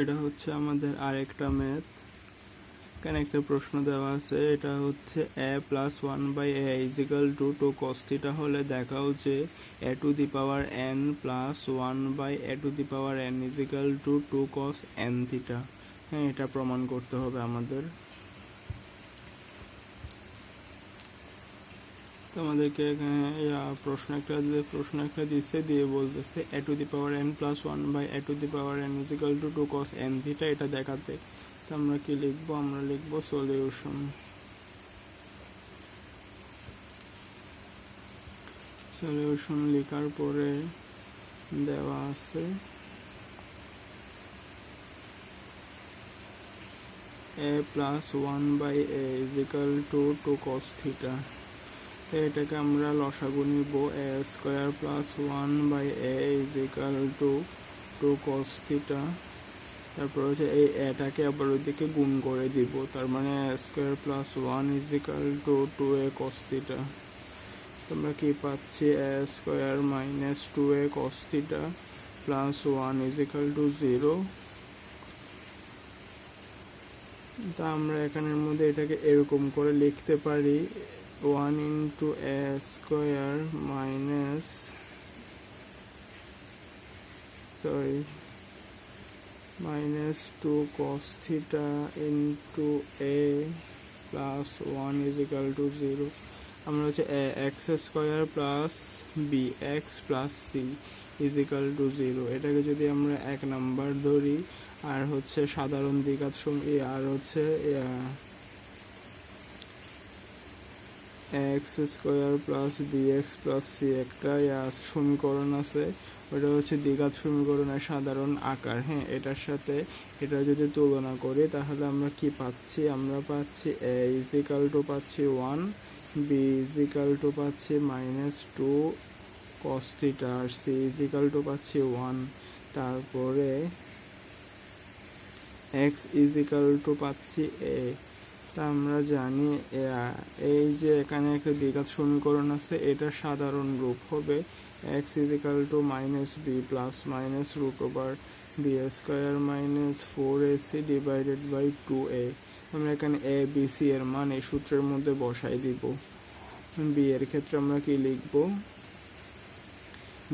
এটা হচ্ছে আমাদের আরেকটা ম্যাথ এখানে একটা প্রশ্ন দেওয়া আছে, এটা হচ্ছে A plus one by A equal to two cos theta হলে দেখাও যে A to the power N plus one by A to the power N equal to two cos N theta হ্যাঁ এটা প্রমাণ করতে হবে আমাদের। তো আমাদেরকে প্রশ্ন একটা প্রশ্ন একটা দিচ্ছে দিয়ে বলতেছে A to the power N plus one by A to the power N equal to two cos N theta এটা দেখাতে। তো আমরা কি লিখব? আমরা লিখব সলিউশন সলিউশন লেখার পরে দেওয়া আছে A plus one by A equal to two cos theta এটাকে আমরা লসাগু নিব A square plus one by A equal to two cos theta তারপর হচ্ছে এই এটাকে আবার ওইদিকে গুণ করে দিব, তার মানে square plus one equal to two A cos theta তোমরা কি পাচ্ছি? A square minus two A cos theta plus one equal to zero তা আমরা এখানের মধ্যে এটাকে এরকম করে লিখতে পারি। One into A square minus sorry minus two cos theta into A plus one is equal to zero আমরা হচ্ছে X square plus B X plus C is equal to zero এটাকে যদি আমরা এক নাম্বার ধরি, আর হচ্ছে সাধারণ সঙ্গে আর হচ্ছে X square plus B X plus C একটা সমীকরণ আছে। ওটা হচ্ছে দ্বিঘাত সমীকরণের সাধারণ আকার। হ্যাঁ এটার সাথে এটা যদি তুলনা করি, তাহলে আমরা কি পাচ্ছি? আমরা পাচ্ছি এ ইজিক্যাল টু পাচ্ছি ওয়ান বি ইজিক্যাল টু পাচ্ছি মাইনাস টু কস্তিটা আর সি ইজিক্যাল টু পাচ্ছি ওয়ান তারপরে এক্স ইজিক্যাল টু পাচ্ছি এ তা আমরা জানি এই যে এখানে একটা দ্বিঘাত সমীকরণ আছে, এটা সাধারণ রূপ হবে X equal to minus B plus minus root over B square minus four A C divided by two A আমরা এখানে এ বি সি এর মান এই সূত্রের মধ্যে বসাই দিব। বি এর ক্ষেত্রে আমরা কি লিখব?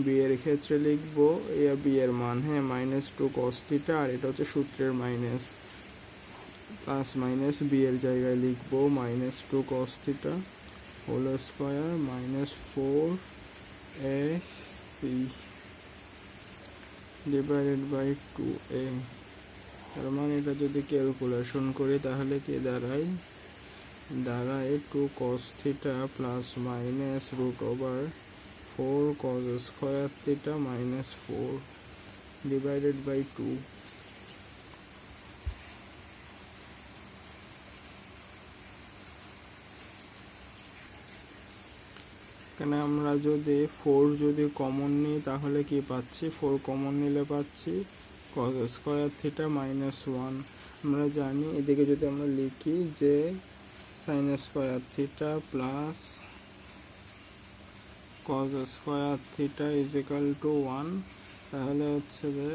বি এর ক্ষেত্রে লিখব, এ বি এর মান হ্যাঁ মাইনাস টু কস্টিটা আর এটা হচ্ছে সূত্রের মাইনাস প্লাস মাইনাস বি এর জায়গায় লিখব minus two cos theta whole square minus four A C divided by two A তার মানে এটা যদি ক্যালকুলেশন করি তাহলে কি দাঁড়ায়? দাঁড়ায় two cos theta plus minus root over four cos square theta minus four divided by two এখানে আমরা যদি ফোর যদি কমন নিই, তাহলে কি পাচ্ছি? ফোর কমন নিলে পাচ্ছি cos square theta minus one আমরা জানি, এদিকে যদি আমরা লিখি যে sine square theta plus cos square theta is equal to one তাহলে হচ্ছে যে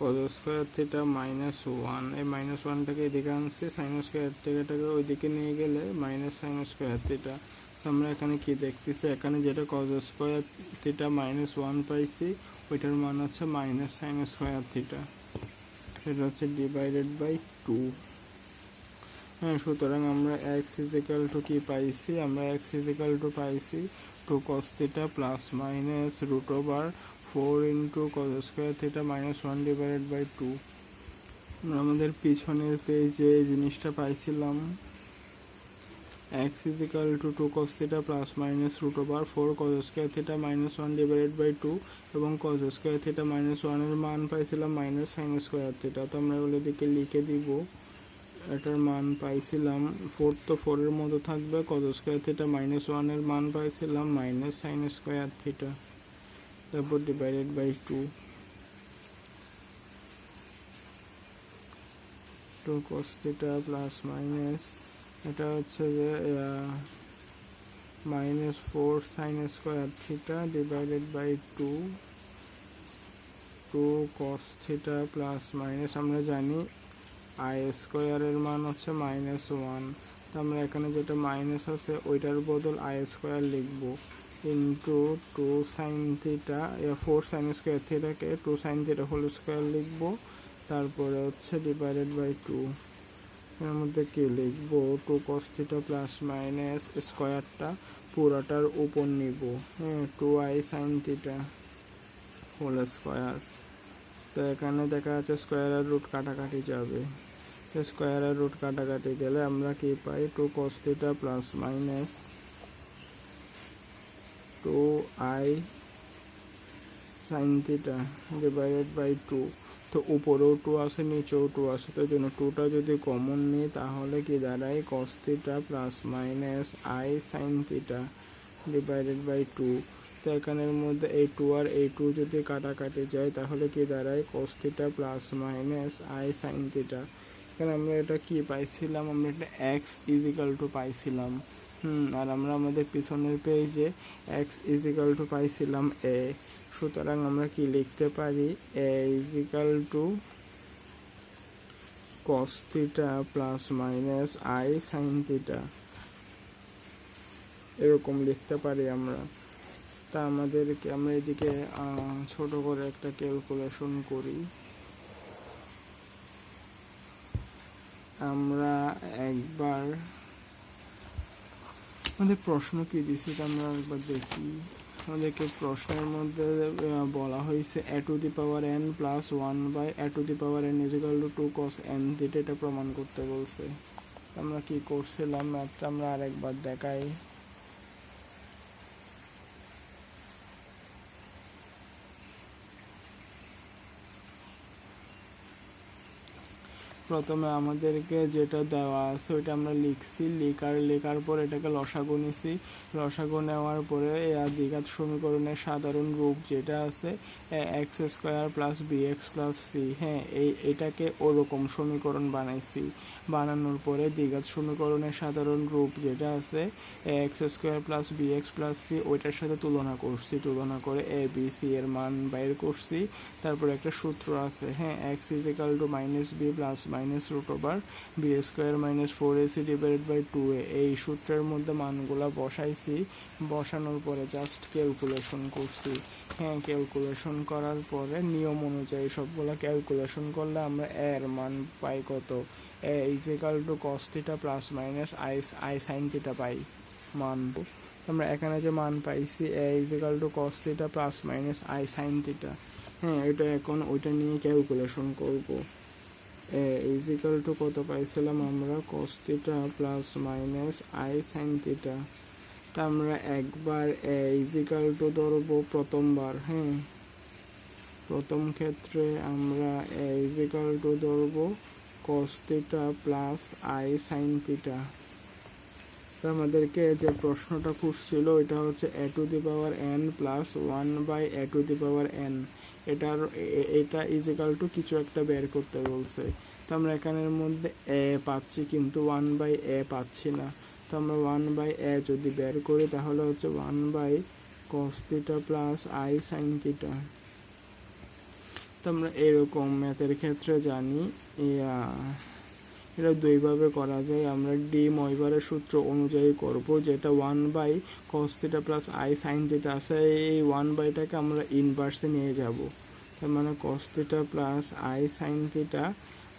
cos square theta minus one এই মাইনাস ওয়ানটাকে এদিকে আনছি সাইন স্কোয়ার থিটাটাকে ওইদিকে নিয়ে গেলে মাইনাস সাইন স্কোয়ার থিটা আমরা এখানে কি দেখতেছি? এখানে যেটা cos square theta minus one পাইছি, ওইটার মান হচ্ছে মাইনাস সাইন স্কোয়ার থিটা সেটা হচ্ছে ডিভাইডেড বাই টু হ্যাঁ সুতরাং আমরা এক্স ইজিক্যাল টু কি পাইছি? আমরা এক্স ইজিক্যাল টু পাইছি two cos theta plus minus root over four into cos square theta minus one divided by two আমরা আমাদের পিছনের পেজে এই জিনিসটা পাইছিলাম। X is equal to 2 cos theta plus minus root over 4 cos square theta minus 1 divided by 2 এবং cos square theta minus 1 এর মান পাইছিলাম minus sin square theta তো আমরা এগুলো দিকে লিখে দিব এটার মান পাইছিলাম 4 তো 4 এর মতো থাকবে cos square theta minus 1 এর মান পাইছিলাম minus sin square theta তারপর divided by 2 2 cos theta plus minus এটা হচ্ছে যে minus four sine square theta divided by two two cos theta plus minus আমরা জানি আই স্কোয়ারের মান হচ্ছে মাইনাস ওয়ান তো আমরা এখানে যেটা মাইনাস আছে, ওইটার বদল আই স্কোয়ার লিখব। Into two sine theta four sine square থিটাকে two sine theta whole square লিখব। তারপরে হচ্ছে ডিভাইডেড বাই টু এর মধ্যে কি লিখব? Two cos theta plus minus স্কোয়ারটা পুরোটার উপর নিব। হ্যাঁ two i sine theta whole square তো এখানে দেখা যাচ্ছে স্কোয়ারের রুট কাটাকাটি যাবে। স্কোয়ারের রুট কাটাকাটি গেলে আমরা কি পাই? Two cos theta plus minus two i sine theta divided by two তো উপরেও টু আছে নিচেও টু আছে তো জন্য টুটা যদি কমন নিই, তাহলে কি দাঁড়ায়? Cos theta plus minus i sine theta divided by two তো এখানের মধ্যে এই টু আর এই টু যদি কাটাকাটি যায়, তাহলে কি দাঁড়ায়? Cos theta plus minus i sine theta এখানে আমরা এটা কি পাইছিলাম? আমরা এটা এক্স ইজিক্যাল টু পাইছিলাম। হুম, আর আমরা আমাদের পিছনের পেজে এক্স ইজিক্যাল টু পাইছিলাম এ সুতরাং আমরা কি লিখতে পারি? A equal to cos theta plus minus i sine theta এরকম লিখতে পারি আমরা। তা আমাদেরকে, আমরা এদিকে ছোট করে একটা ক্যালকুলেশন করি। আমরা একবার, আমাদের প্রশ্ন কি? দিছি আমরা একবার দেখি। আমাদেরকে প্রশ্নের মধ্যে বলা হয়েছে A to the power N plus one by A to the power N equal to two cos N theta এটা প্রমাণ করতে বলছে। আমরা কি করছিলাম? ম্যাথটা আমরা আরেকবার দেখাই। প্রথমে আমাদেরকে যেটা দেওয়া আছে ওইটা আমরা লিখছি। লিখার, লেখার পর এটাকে লসাগু নিছি। লসাগু নেওয়ার পরে দ্বিঘাত সমীকরণের সাধারণ রূপ যেটা আছে X square plus B X plus C হ্যাঁ এই, এটাকে ওরকম সমীকরণ বানাইছি। বানানোর পরে দ্বিঘাত সমীকরণের সাধারণ রূপ যেটা আছে, X square plus B X plus C, ওইটার সাথে তুলনা করছি, তুলনা করে এ, বি, সি এর মান বাইর করছি। তারপর একটা সূত্র আছে হ্যাঁ X equal to minus B plus minus root over B square minus four AC divided by two A. এই সূত্রের মধ্যে মানগুলো বসাইছি, বসানোর পরে জাস্ট ক্যালকুলেশন করছি। হ্যাঁ ক্যালকুলেশন করার পরে নিয়ম অনুযায়ী সবগুলো ক্যালকুলেশন করলে আমরা এর মান পাই কত? A equal to cos theta plus minus i i sine theta পাই মান। আমরা এখানে যে মান পাইছি, A equal to cos theta plus minus i sine theta হ্যাঁ এটা এখন ওইটা নিয়ে ক্যালকুলেশন করব। করব ইজিক্যাল টু কত পাইছিলাম আমরা? Cos theta plus minus i sine theta তা আমরা একবার এ ইজিক্যাল টু ধরবো প্রথমবার হ্যাঁ? প্রথম ক্ষেত্রে আমরা এ ইজিক্যাল টু ধরবো cos theta plus i sine theta আমাদেরকে যে প্রশ্নটা খুঁজছিল, এটা হচ্ছে A to the power N plus one by A to the power N এটার, এটা ইজিক্যাল টু কিছু একটা বের করতে বলছে। তো আমরা এখানের মধ্যে এ পাচ্ছি, কিন্তু ওয়ান বাই এ পাচ্ছি না। তো আমরা ওয়ান বাই এ যদি বের করি, তাহলে হচ্ছে one by cos theta plus i sine theta তো আমরা এরকম ম্যাথের ক্ষেত্রে জানি এটা দুইভাবে করা যায়। আমরা ডি ময়বারের সূত্র অনুযায়ী করব, যেটা one by cos theta plus i sine theta আছে। এই ওয়ান বাইটাকে আমরা ইনভার্সে নিয়ে যাব। তার মানে cos theta plus i sine theta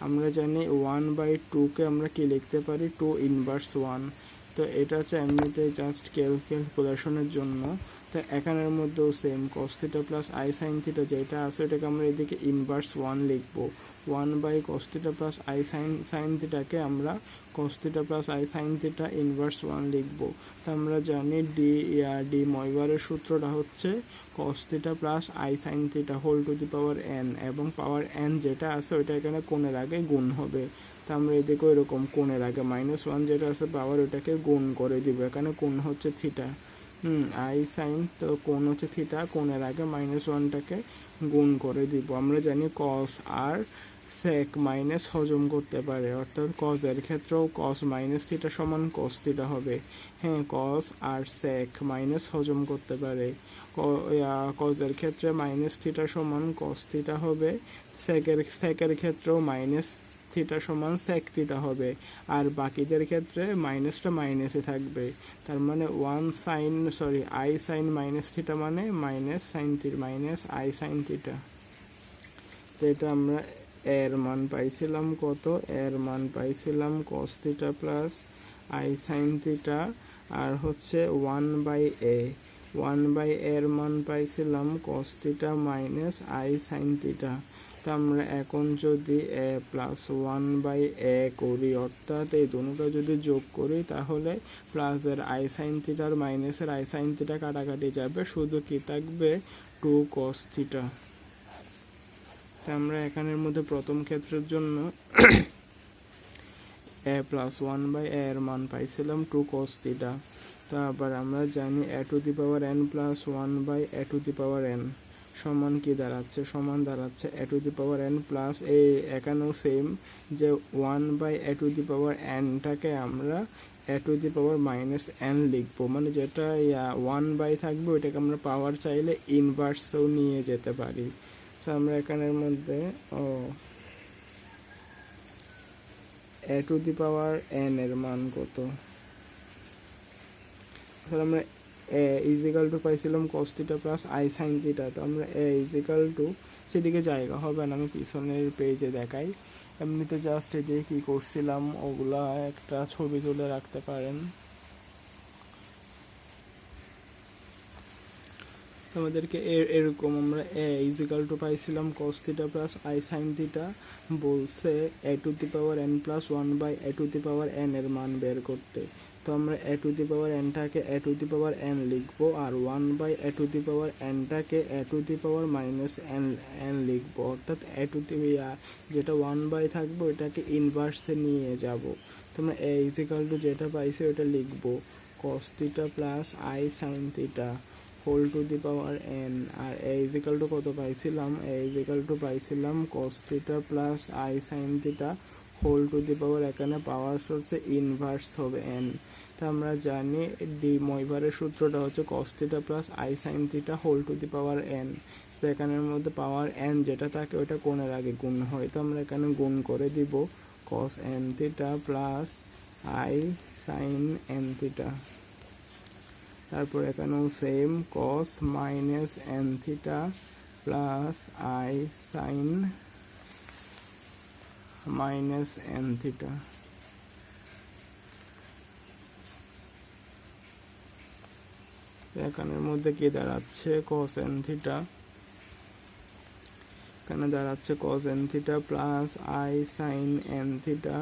আমরা জানি ওয়ান বাই টুকে আমরা কি লিখতে পারি? টু ইনভার্স ওয়ান তো এটা হচ্ছে এমনিতে জাস্ট ক্যালকুলেশনের জন্য। তো এখানের মধ্যেও same cos theta plus i sine theta যেটা আছে এটাকে আমরা এদিকে ইনভার্স ওয়ান লিখব। One by cos theta plus i sine sine থিটাকে আমরা cos theta plus i sine theta inverse one লিখব। তো আমরা জানি ডি ডি ময়বারের সূত্রটা হচ্ছে cos theta plus i sine theta whole to the power N এবং পাওয়ার এন যেটা আছে ওইটা এখানে কোণের আগে গুণ হবে। তো আমরা এদিকে এরকম কোণের আগে মাইনাস ওয়ান যেটা আছে পাওয়ার ওটাকে গুণ করে দিব। এখানে কোণ হচ্ছে থিটা হুম আই সাইন তো কোণ হচ্ছে থিটা কোণের আগে মাইনাস ওয়ানটাকে গুণ করে দিব। আমরা জানি কস আর সেক মাইনাস হজম করতে পারে। অর্থাৎ কজের ক্ষেত্রেও কস মাইনাস থিটা সমান কস থিটা হবে। হ্যাঁ কস আর সেক মাইনাস হজম করতে পারে। কজের ক্ষেত্রে মাইনাস থিটা সমান কস থিটা হবে। সেকের সেকের ক্ষেত্রেও মাইনাস থিটা সমান সেক থিটা হবে। আর বাকিদের ক্ষেত্রে মাইনাসটা মাইনাসে থাকবে। তার মানে one sine sorry i sine minus theta মানে minus sine theta minus i sine theta তো এটা আমরা এর মান পাইছিলাম কত? এর মান পাইছিলাম cos theta plus i sine theta আর হচ্ছে one by A one by এর মান পাইছিলাম cos theta minus i sine theta তো আমরা এখন যদি A plus one by A করি, অর্থাৎ এই দুটোটা যদি যোগ করি, তাহলে প্লাসের আই সাইন থিটার মাইনাসের আই সাইন থিটা কাটাকাটি যাবে। শুধু কি থাকবে? টু কস থিটা তা আমরা এখানের মধ্যে প্রথম ক্ষেত্রের জন্য এ প্লাস ওয়ান বাই এর মান পাইছিলাম টু কস থিটা তো আবার আমরা জানি A to the power N plus one by A to the power N সমান কি দাঁড়াচ্ছে? সমান দাঁড়াচ্ছে A to the power N plus এই এখানেও সেম যে one by A to the power এনটাকে আমরা A to the power minus N লিখব। মানে যেটা ওয়ান বাই থাকবে, ওইটাকে আমরা পাওয়ার চাইলে ইনভার্সেও নিয়ে যেতে পারি। তো আমরা এখানের মধ্যে, ও এ টু দি পাওয়ার এন এর মান কত? তাহলে আমরা এ ইজিক্যাল টু পাইছিলাম cos theta plus i sine theta তো আমরা এ ইজিক্যাল টু সেদিকে জায়গা হবে না। আমি পিছনের পেজে দেখাই। এমনিতে জাস্ট যে কী করছিলাম, ওগুলা একটা ছবি তুলে রাখতে পারেন। আমাদেরকে এরকম আমরা এ ইজিক্যাল টু পাইছিলাম cos theta plus i sine theta বলছে a to the power n plus one by a to the power n এর মান বের করতে। তো আমরা এ to the power এনটাকে a to the power n লিখব আর one by a to the power এনটাকে a to the power minus n n লিখব। অর্থাৎ এ to দি যেটা ওয়ান বাই থাকবে ওইটাকে ইনভার্সে নিয়ে যাব। তোমরা এ ইজিক্যাল টু যেটা পাইছে, ওটা লিখব। Cos theta plus i sine theta whole to the power n R a equal to কত পাইছিলাম? এ ইজিক্যাল টু পাইছিলাম cos theta plus i sine theta whole to the power এখানে পাওয়ার সোর্সে ইনভার্স হবে N তা আমরা জানি D মইভারের সূত্রটা হচ্ছে cos theta plus i sine theta whole to the power n তো এখানের মধ্যে পাওয়ার এন যেটা থাকে ওটা কোণের আগে গুণ হয়। তো আমরা এখানে গুণ করে দিব cos n theta plus i sine n theta তারপর এখানেও same cos minus n theta plus i sine minus n theta এখানের মধ্যে কি দাঁড়াচ্ছে? কস এন থিটা এখানে দাঁড়াচ্ছে cos n theta plus i sine n theta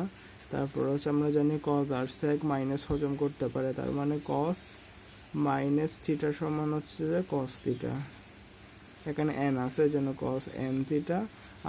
তারপর হচ্ছে আমরা জানি কস আর সেক মাইনাস হজম করতে পারে। তার মানে কস মাইনাস থিটা সমান হচ্ছে যে কস থিটা এখানে এন আছে জন্য কস এন থিটা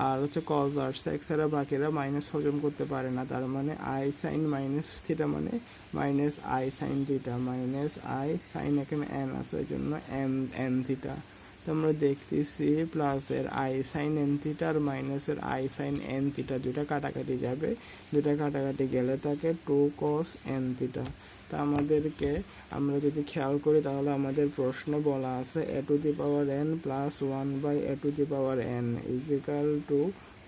আর হচ্ছে কজ আর সেক ছাড়া বাকিরা মাইনাস হজম করতে পারে না, তার মানে আই সাইন মাইনাস থিটা মানে minus i sine theta minus i sine এখানে এন আছে ওই জন্য এম এন থিটা তো আমরা দেখতেছি প্লাসের আই সাইন এন থিটা আর মাইনাসের আই সাইন এন থিটা দুটা কাটাকাটি যাবে। দুটা কাটাকাটি গেলে থাকে টু কস এন থিটা তা আমাদেরকে, আমরা যদি খেয়াল করি তাহলে আমাদের প্রশ্ন বলা আছে a to the power n plus one by a to the power n equal to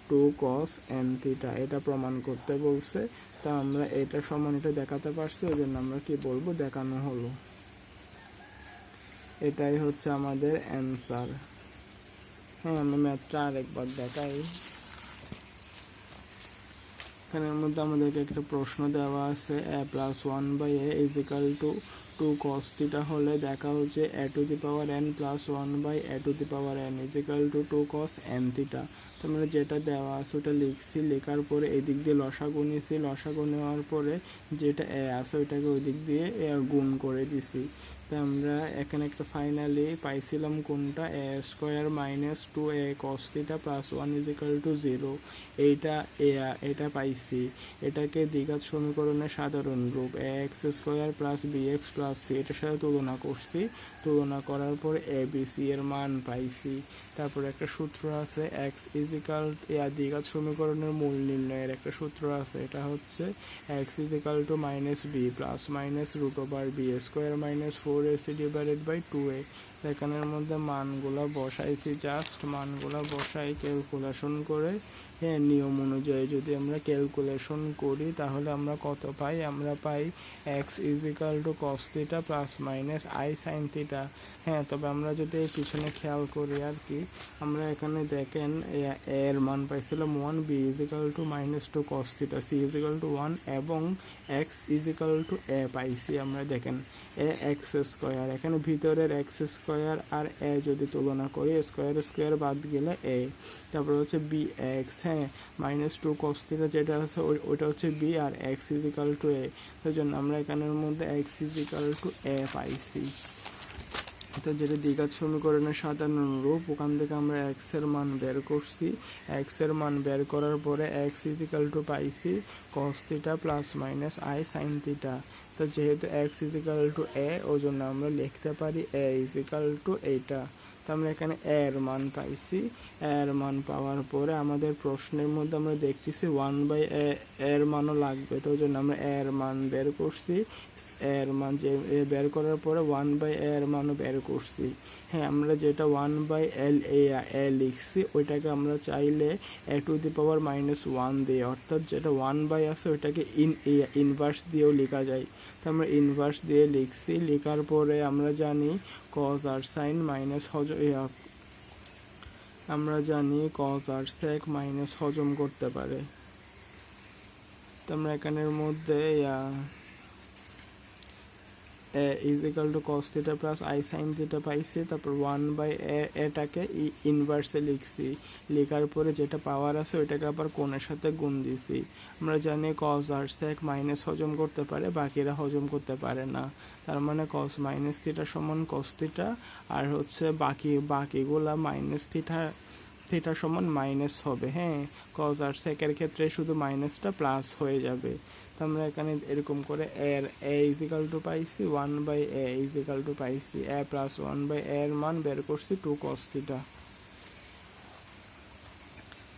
two cos n theta এটা প্রমাণ করতে বলছে। তা আমরা এটা সমান এটা দেখাতে পারছি ওই জন্য আমরা কি বলব? দেখানো হলো। এটাই হচ্ছে আমাদের অ্যান্সার হ্যাঁ আমি ম্যাথটা আরেকবার দেখাই। এখানের মধ্যে আমাদেরকে একটা প্রশ্ন দেওয়া আছে a plus one by a equal to two cos theta হলে দেখা হচ্ছে a to the power n plus one by a to the power n equal to two cos n theta তো আমরা যেটা দেওয়া আছে, ওটা লিখছি। লেখার পরে এদিক দিয়ে লসাগু নিয়েছি। লসাগু নেওয়ার পরে যেটা এ আছে, ওইটাকে ওই দিক দিয়ে গুণ করে দিছি। তো আমরা এখানে একটা ফাইনালি পাইছিলাম কোনটা? A square minus two a cos theta plus one equal to zero এইটা এ, এটা পাইছি। এটাকে দ্বিঘাত সমীকরণের সাধারণ রূপ। A x square plus b x plus c এটার সাথে তুলনা করছি। তুলনা করার পর এ বি সি এর মান পাইছি। তারপর একটা সূত্র আছে এক্স ইজিক্যাল দ্বিঘাত সমীকরণের মূল নির্ণয়ের একটা সূত্র আছে। এটা হচ্ছে x equal to minus b plus minus root over b square minus four ac divided by two a সেখানের মধ্যে মানগুলো বসাইছি জাস্ট মানগুলো বসাই ক্যালকুলেশন করে হ্যাঁ নিয়ম অনুযায়ী যদি আমরা ক্যালকুলেশন করি, তাহলে আমরা কত পাই? আমরা পাই x equal to cos theta plus minus i sine theta হ্যাঁ তবে আমরা যদি এর পিছনে খেয়াল করি আর কি, আমরা এখানে দেখেন এর মান পাইছিলাম one b equal to minus two cos theta c equal to one এবং এক্স ইজিক্যাল টু এ পাইছি আমরা, দেখেন, এ এক্স স্কোয়ার এখানে ভিতরের এক্স স্কোয়ার আর এ যদি তুলনা করি স্কোয়ার স্কোয়ার বাদ গেলে এ তারপর হচ্ছে বি এক্স হ্যাঁ মাইনাস টু কস থিটা যেটা আছে ওই- ওইটা হচ্ছে বি আর এক্স ইজিক্যাল টু এ তো জন্য আমরা এখানের মধ্যে এক্স ইজিক্যাল টু এ পাইছি। তো যেটা দ্বিঘাত সমীকরণের সাধারণ রূপ ওখান থেকে আমরা এক্সের মান বের করছি। এক্সের মান বের করার পরে এক্স ইজিক্যাল টু পাইছি cos theta plus minus i sine theta তো যেহেতু এক্স ইজিক্যাল টু এ ওই জন্য আমরা লিখতে পারি এ ইজিক্যাল টু এইটা। তো আমরা এখানে এ এর মান পাইছি। এর মান পাওয়ার পরে আমাদের প্রশ্নের মধ্যে আমরা দেখতেছি ওয়ান বাই এর মানও লাগবে। তো জন্য আমরা এর মান বের করছি। এর মান যে বের করার পরে ওয়ান বাই এর মানও বের করছি। হ্যাঁ আমরা যেটা ওয়ান বাই এল এ এ লিখছি, ওইটাকে আমরা চাইলে a to the power minus one দিয়ে, অর্থাৎ যেটা ওয়ান বাই আছে, ওইটাকে ইন এ ইনভার্স দিয়েও লেখা যায়। তো আমরা ইনভার্স দিয়ে লিখছি। লেখার পরে আমরা জানি কজ আর সাইন মাইনাস হজ আমরা জানি কজ আর সেক মাইনাস হজম করতে পারে। তো আমরা এখানের মধ্যে equal to cos theta plus i sine theta পাইছি তারপর ওয়ান বাই এটাকে ইনভার্সে লিখছি। লেখার পরে যেটা পাওয়ার আছে ওইটাকে আবার কোণের সাথে গুণ দিছি। আমরা জানি কস আর সেক মাইনাস হজম করতে পারে, বাকিরা হজম করতে পারে না। তার মানে কস মাইনাস থিটা সমান কস থিটা আর হচ্ছে বাকি, বাকিগুলা মাইনাস থিটা থিটা সমান মাইনাস হবে হ্যাঁ? কজ আর সেকের ক্ষেত্রে শুধু মাইনাসটা প্লাস হয়ে যাবে। তো আমরা এখানে এরকম করে এর এ ইজিক্যাল টু পাইছি one by a equal to পাইছি এ প্লাস ওয়ান বাই এর মান বের করছি টু কস থিটা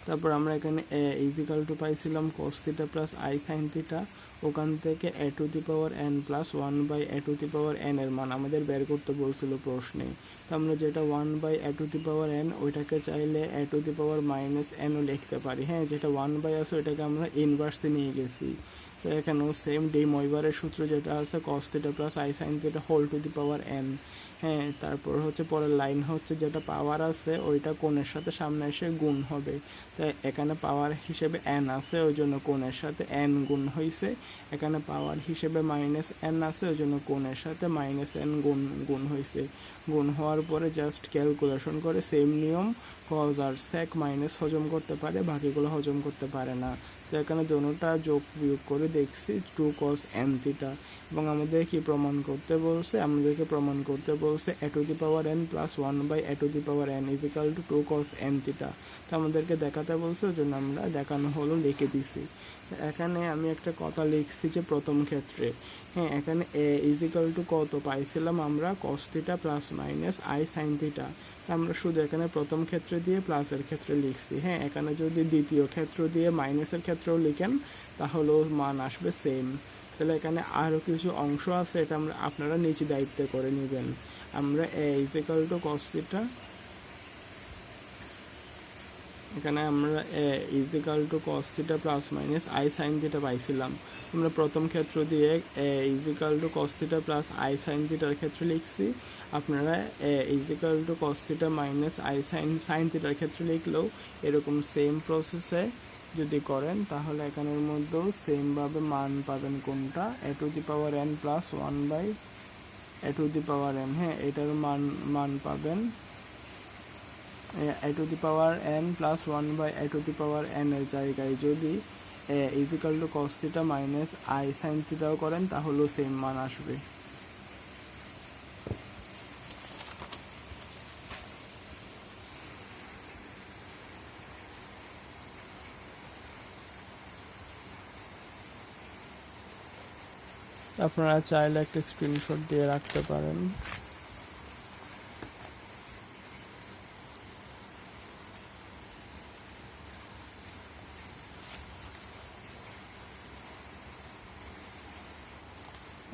তারপর আমরা এখানে এ ইজিক্যাল টু পাইছিলাম cos theta plus i sine theta ওখান থেকে a to the power n plus one by a to the power n এর মান আমাদের বের করতে বলছিল প্রশ্নে। তো আমরা যেটা one by a to the power n ওইটাকে চাইলে a to the power minus NO লিখতে পারি। হ্যাঁ যেটা ওয়ান বাই আছে, ওইটাকে আমরা ইনভার্সে নিয়ে গেছি। তো এখানেও সেম ডি মইবারের সূত্র যেটা আছে cos theta plus i sine theta whole to the power n হ্যাঁ তারপর হচ্ছে পরের লাইন হচ্ছে যেটা পাওয়ার আছে, ওইটা কোণের সাথে সামনে এসে গুণ হবে। তাই এখানে পাওয়ার হিসেবে এন আছে ওই জন্য কোণের সাথে এন গুণ হয়েছে এখানে পাওয়ার হিসেবে মাইনাস এন আছে ওই জন্য কোণের সাথে মাইনাস এন গুণ গুণ হয়েছে গুণ হওয়ার পরে জাস্ট ক্যালকুলেশন করে সেম নিয়ম কজ আর সেক মাইনাস হজম করতে পারে, বাকিগুলো হজম করতে পারে না। তো এখানে দোনোটা যোগ বিয়োগ করে দেখছি টু কস এন থিটা এবং আমাদের কি প্রমাণ করতে বলছে? আমাদেরকে প্রমাণ করতে বলছে a to the power n plus one by a to the power n equal to two cos n theta তো আমাদেরকে দেখাতে বলছে, ওই জন্য আমরা দেখানো হলো, লিখে দিছি। এখানে আমি একটা কথা লিখছি যে প্রথম ক্ষেত্রে। হ্যাঁ এখানে এ ইজিক্যাল টু কত? পাইছিলাম আমরা cos theta plus minus i sine theta আমরা শুধু এখানে প্রথম ক্ষেত্রে দিয়ে প্লাসের ক্ষেত্রে লিখছি। হ্যাঁ এখানে যদি দ্বিতীয় ক্ষেত্র দিয়ে মাইনাসের ক্ষেত্রেও লিখেন, তাহলেও মান আসবে সেম তাহলে এখানে আরও কিছু অংশ আছে, এটা আমরা আপনারা নিচে দায়িত্ব করে নেবেন। আমরা a equal to cos theta এখানে আমরা, a equal to cos theta plus minus i sine theta পাইছিলাম। আমরা প্রথম ক্ষেত্র দিয়ে equal to cos theta plus i sine থিটার ক্ষেত্রে লিখছি। আপনারা, a equal to cos theta minus i sine sine থিটার ক্ষেত্রে লিখলেও এরকম সেম প্রসেসে যদি করেন, তাহলে এখানের মধ্যেও সেমভাবে মান পাবেন কোনটা? A to the power n plus one by a to the power n হ্যাঁ এটার মান মান পাবেন a to the power n plus one by a to the power n এর জায়গায় যদি equal to cos theta minus i sine থিটাও করেন তাহলেও সেম মান আসবে। আপনারা চাইলে একটা স্ক্রিনশট দিয়ে রাখতে পারেন।